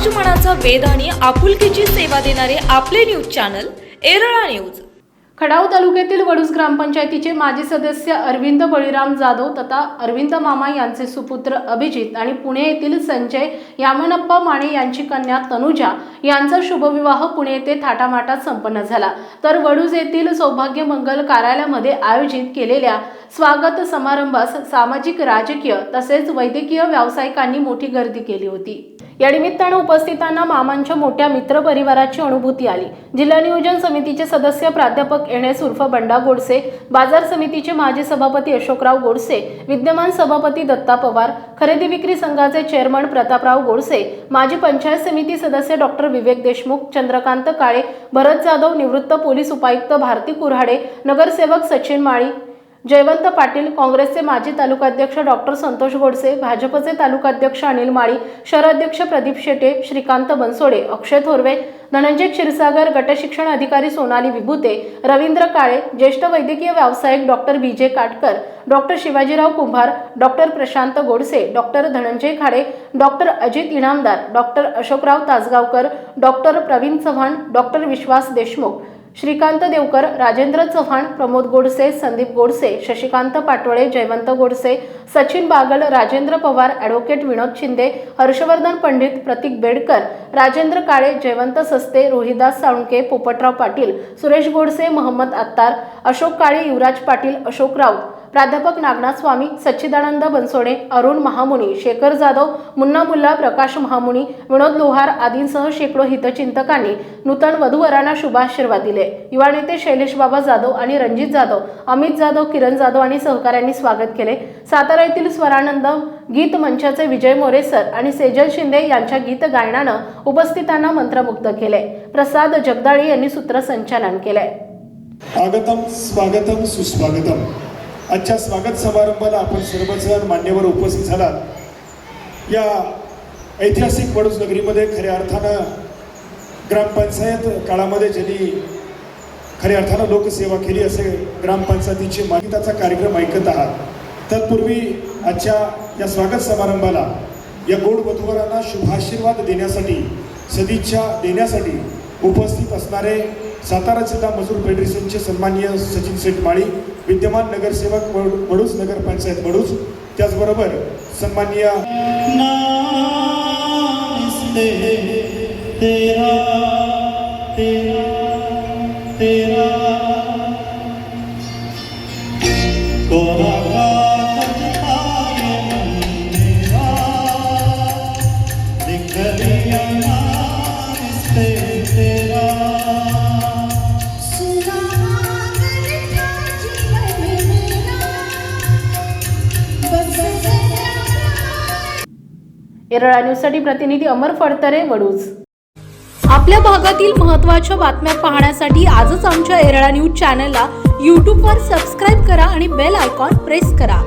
समाज मनाचा वेध आणि आपुलकीची सेवा देणारे आपले news channel Yerala news. Khatav तालुक्यातील वडूस ग्रामपंचायतीचे माजी सदस्य अरविंद बळीराम जाधव तथा अरविंद मामा यांचे सुपुत्र अभिजित आणि पुणे येथील संजय यामनप्पा माने यांची कन्या तनुजा यांचा शुभविवाह पुणे येथे थाटामाटात संपन्न झाला. तर वडूज येथील सौभाग्य मंगल कार्यालयामध्ये आयोजित केलेल्या स्वागत समारंभास सामाजिक राजकीय तसेच वैद्यकीय व्यावसायिकांनी मोठी गर्दी केली होती. या निमित्तानं उपस्थितांना मामांच्या मोठ्या मित्रपरिवाराची अनुभूती आली. जिल्हा नियोजन समितीचे सदस्य प्राध्यापक एणेस उर्फ बंडा गोडसे बाजार समितीचे माजी सभापती अशोकराव गोडसे विद्यमान सभापती दत्ता पवार खरेदी विक्री संघाचे चेअरमन प्रतापराव गोडसे माजी पंचायत समिती सदस्य डॉक्टर विवेक देशमुख चंद्रकांत काळे भरत जाधव निवृत्त पोलीस उपायुक्त भारती कुऱ्हाडे नगरसेवक सचिन माळी जयवंत पाटील काँग्रेसचे माजी तालुकाध्यक्ष डॉक्टर संतोष गोडसे भाजपचे तालुकाध्यक्ष अनिल माळी शहराध्यक्ष प्रदीप शेटे श्रीकांत बनसोडे अक्षय थोरवे धनंजय क्षीरसागर गटशिक्षण अधिकारी सोनाली विभूते रवींद्र काळे ज्येष्ठ वैद्यकीय व्यावसायिक doctor B J Katkar doctor Shivajirao Kumbhar doctor Prashant Godse doctor Dhananjay Khade doctor Ajit Inamdar doctor Ashokrao Tasgaonkar doctor Pravin Chavan doctor Vishwas Deshmukh Shrikant Deokar Rajendra Chavan Pramod Godse Sandeep Godse Shashikant Patole Jaywant Godse Sachin Bagal Rajendra Pawar advocate Vinod Shinde Harshvardhan Pandit Pratik Bedkar Rajendra Kale Jaywant Saste Rohidas Salunke Popatrao Patil Suresh Godse Mohammed Attar Ashok काळे युवराज पाटील अशोक राऊत. प्राध्यापक नागनाथ स्वामी सच्चिदानंद बनसोडे अरुण महामुनी शेखर जाधव मुन्ना मुल्ला प्रकाश महामुनी विनोद लोहार आदींसह शेकडो हितचिंतकांनी नूतन वधूवरांना शुभाशीर्वाद दिले. युवा नेते शैलेश बाबा जाधव आणि रणजित जाधव अमित जाधव किरण जाधव आणि सहकाऱ्यांनी स्वागत केले. सातारा येथील स्वरानंद गीत मंचाचे विजय मोरे सर आणि सेजल शिंदे यांच्या गीत गायनानं उपस्थितांना मंत्रमुग्ध केले. प्रसाद जगदाळे यांनी सूत्रसंचालन केले आगतम स्वागतम सुस्वागतम. आजच्या स्वागत समारंभाला आपण सर्वजण मान्यवर उपस्थित झालात. या ऐतिहासिक वडूज नगरीमध्ये खऱ्या अर्थानं ग्रामपंचायत काळामध्ये ज्यांनी खऱ्या अर्थानं लोकसेवा केली असे ग्रामपंचायतीचे मान्यताचा कार्यक्रम ऐकत आहात. तत्पूर्वी आजच्या या स्वागत समारंभाला या गोड वधूवरांना शुभाशीर्वाद देण्यासाठी सदिच्छा देण्यासाठी उपस्थित असणारे सातारा जिल्हा मजूर फेडरेशनचे सन्माननीय सचिन सेठ माळी विद्यमान नगरसेवक वड- नगरपंचायत वडूज त्याचबरोबर सन्माननीय तेरा तेरा येरळा न्यूजसाठी प्रतिनिधी अमर फडतरे वडूज. आपल्या भागातील महत्त्वाच्या बातम्या पाहण्यासाठी आजच आमच्या एरळा न्यूज चॅनलला यूट्यूबवर सबस्क्राईब करा आणि बेल आयकॉन प्रेस करा.